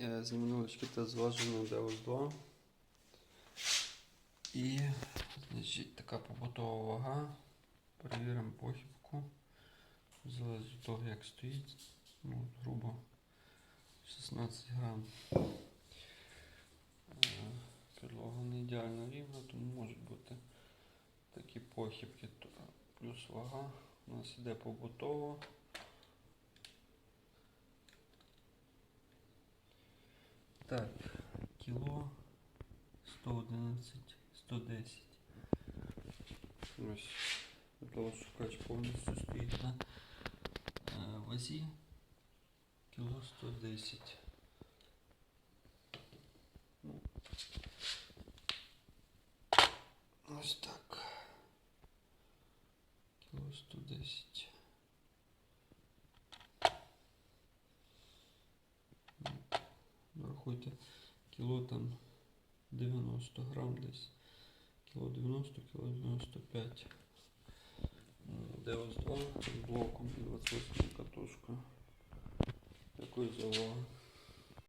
Е, З минулочки та зважено Deus 2. І значить, така побутова вага. Перевіримо похибку. Залежить від того, як стоїть. Ну, грубо 16 грам. Е, Підлога не ідеально рівна, тому можуть бути такі похибки. Плюс вага. У нас іде побутово. Так, кіло 111, 110. Ось велошукач повністю стоїть на е, вазі. Кіло 110. Ну, ось так. Кіло 110. Рахуйте, кіло там 90 грам десь. Кіло 90, кіло 95. Деус 2 з блоком і 28 катушкою. Такої за увагу.